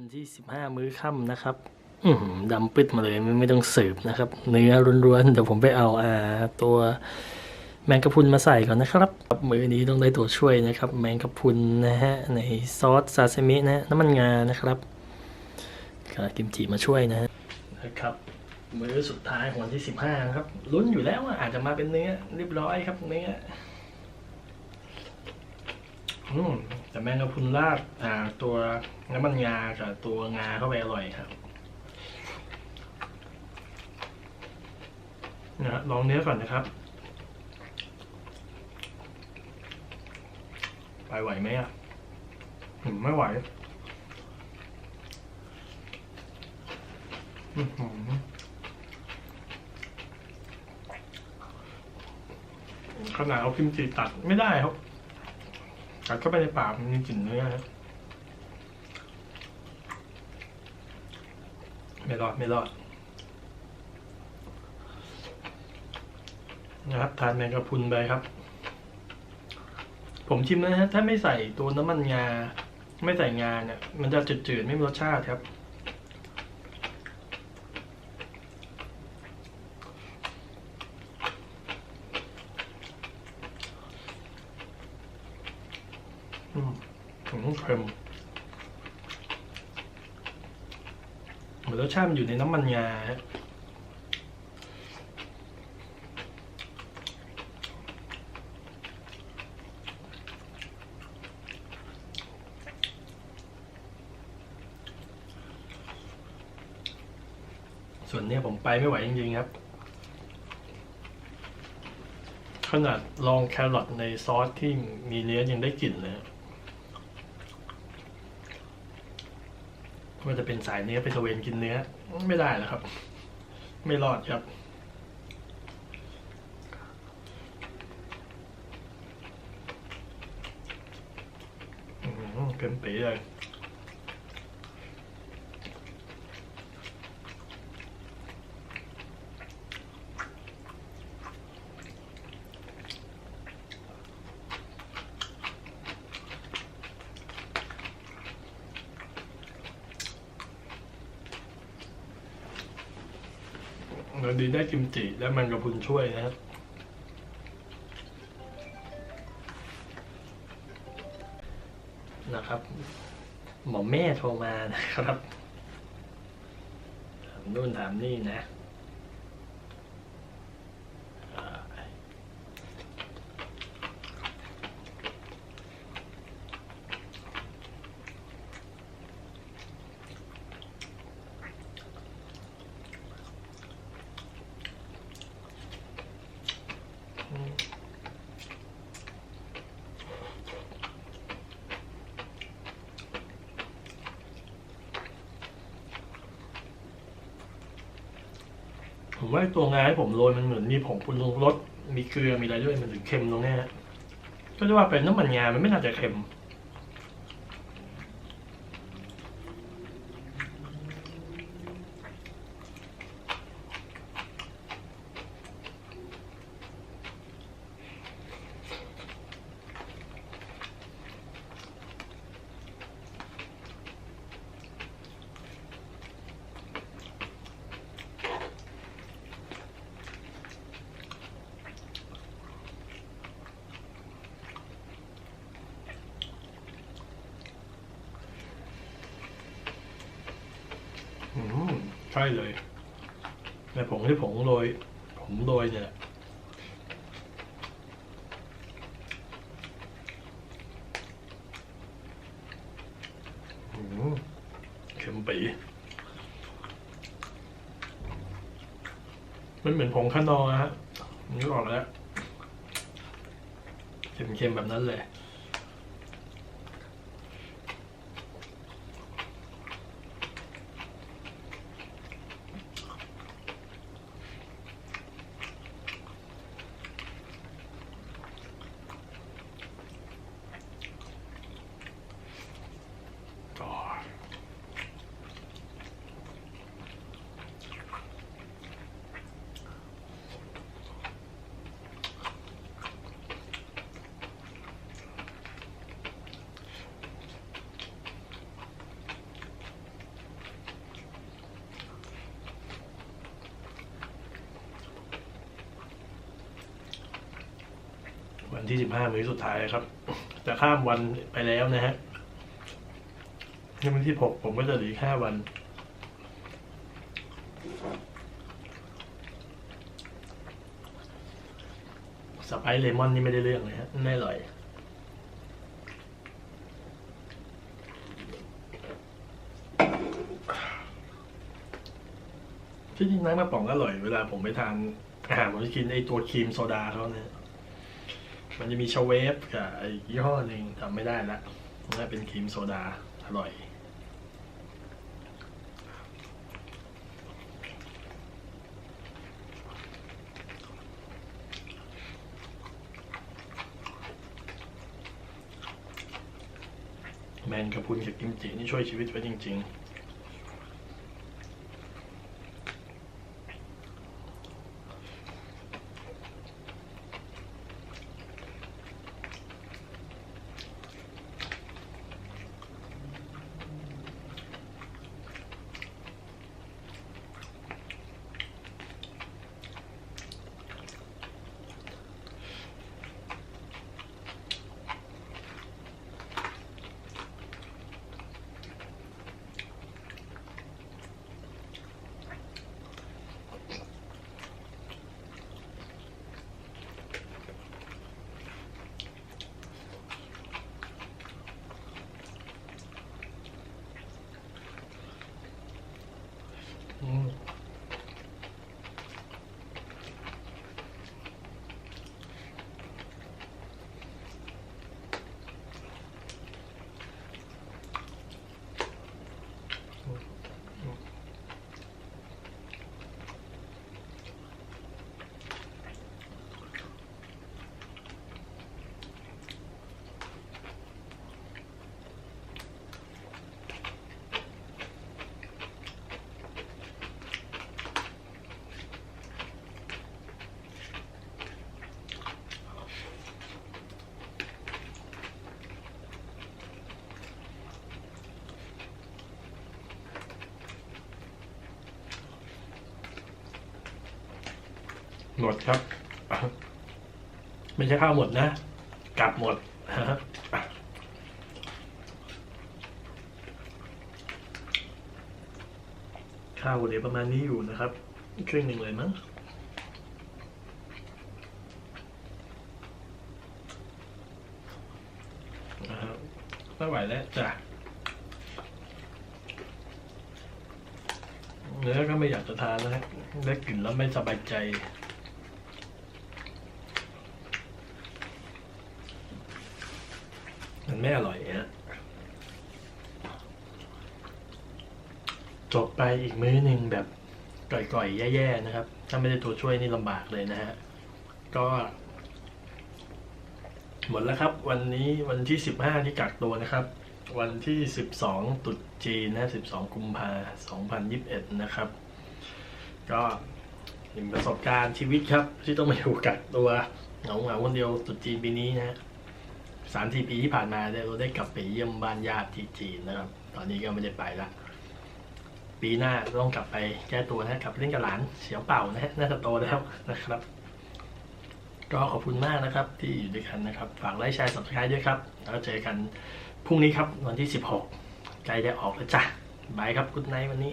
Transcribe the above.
วันที่15มื้อค่ำนะครับดำปิดมาเลยไม่ไม่ต้องสืบนะครับ เนื้อล้วนๆเดี๋ยวผมไปเอาอ่าตัวแมงกะพรุนมาใส่ก่อนนะครับมือนี้ต้องได้ตัวช่วยนะครับ แมงกะพรุนนะฮะในซอสซาซิมินะน้ำมันงานะครับก็กิมจิมาช่วยนะฮะนะครับมือสุดท้ายของวันที่15นะครับลุ้นอยู่แล้วอาจจะมาเป็นเนื้อเรียบร้อยครับเนื้ออืม แต่แมงกะพรุนราดอ่า ตัวน้ำมันงากับตัวงาเข้าไปอร่อยครับนะฮะลองเนื้อก่อนนะครับ ไปไหวไหมอะอืมไม่ไหวอื้อหือขนาดเอาพิมพ์จีตัดไม่ได้ครับ กัดเข้าไปในปากมันมีกลิ่นเนื้อครับไม่รอดไม่รอดนะครับทานแมงกะพรุนไปครับ ผมชิมนะฮะถ้าไม่ใส่ตัวน้ำมันงา ไม่ใส่งาเนี่ย มันจะจืดๆไม่มีรสชาติครับ อื มถึงเค็มเหมือนรสชาติมันอยู่ในน้ำมันงาฮะส่วนเนี้ยผมไปไม่ไหวจริงๆครับ ขนาดลองแครอทในซอสที่มีเนื้อยังได้กลิ่นเลยฮะ ว่าจะเป็นสายเนื้อไปตะเวนกินเนื้อ ไม่ได้แล้วครับ ไม่รอดครับอืมเกินปีเลย เราดีได้กิมจิและมันกระพุนช่วยนะครับนะครับ หมอแม่โทรมานะครับ ถามนู่นถามนี่นะ ผมว่าตัวงาที่ผมโรยมันเหมือนมีผงปรุงรสมีเกลือมีอะไรด้วยมันถึงเค็มตรงนี้ยฮะก็จะว่าเป็นน้ำมันงา มันไม่น่าจะเค็ม อืมใช่เลยในผงที่ผงโรยผมโรยเนี่ยแหละอืมเค็มปีมันเหมือนผงขนอร์ฮะนึกออกแล้วเค็มๆแบบนั้นเลยันที่สิบห้ามื้อสุดท้ายครับ จะข้ามวันไปแล้วนะฮะในวันที่หกผมก็จะเหลืออกห้าวัน สไปซ์เลมอนนี่ไม่ได้เรื่องเลยฮะไม่อร่อยที่จริงน้ำมะป๋องอร่อย เวลาผมไปทานอาหารผมจะกินไอตัวครีมโซดาเขาเนี่ย มันจะมีชเวฟกับไอยี่ห้อหนึ่งจำไม่ได้ละน่เป็นครีมโซดา อร่อย แมงกะพุนกับกิมจินี่ช่วยชีวิตไว้จริง ๆ อืม หมดครับ ไม่ใช่ข้าวหมดนะ กลับหมดนะข้าวเหลือประมาณนี้อยู่นะครับครึ่งหนึ่งเลยมั้งนะครับไม่ไหวแล้วจ้ะเนื้อก็ไม่อยากจะทานนะฮะได้กลิ่นแล้วไม่สบายใจ มันไม่อร่อยฮะจบไปอีกมื้อหนึ่งแบบก่อยๆ แย่ๆ นะครับ ถ้าไม่ได้ตัวช่วยนี่ลำบากเลยนะฮะ ก็ หมดแล้วครับ วันนี้วันที่สิบห้าที่กักตัวนะครับ วันที่สิบสองตรุษจีนนะสิบสองกุมภาสองพันยิบเอ็ดนะครับ ก็หนึ่งประสบการณ์ชีวิตครับ ที่ต้องมาอยู่กักตัวเหงาๆคนเดียวตรุษจีนปีนี้นะฮะ สามสี่ปีที่ผ่านมาเราได้กลับไปเยี่ยมบ้านญาติที่จีนนะครับ ตอนนี้ก็ไม่ได้ไปละปีหน้าต้องกลับไปแก้ตัวนะกลับไปเล่นกับหลานเสียวเป่านะฮะน่าจะโตแล้วนะครับ ก็ขอบคุณมากนะครับ ที่อยู่ด้วยกันนะครับ ฝากไลค์แชร์ subscribe ด้วยครับแล้วเจอกันพรุ่งนี้ครับวันที่ 16ใกล้จะออกแล้วจ้ะบายครับกุ๊ดไนท์วันนี้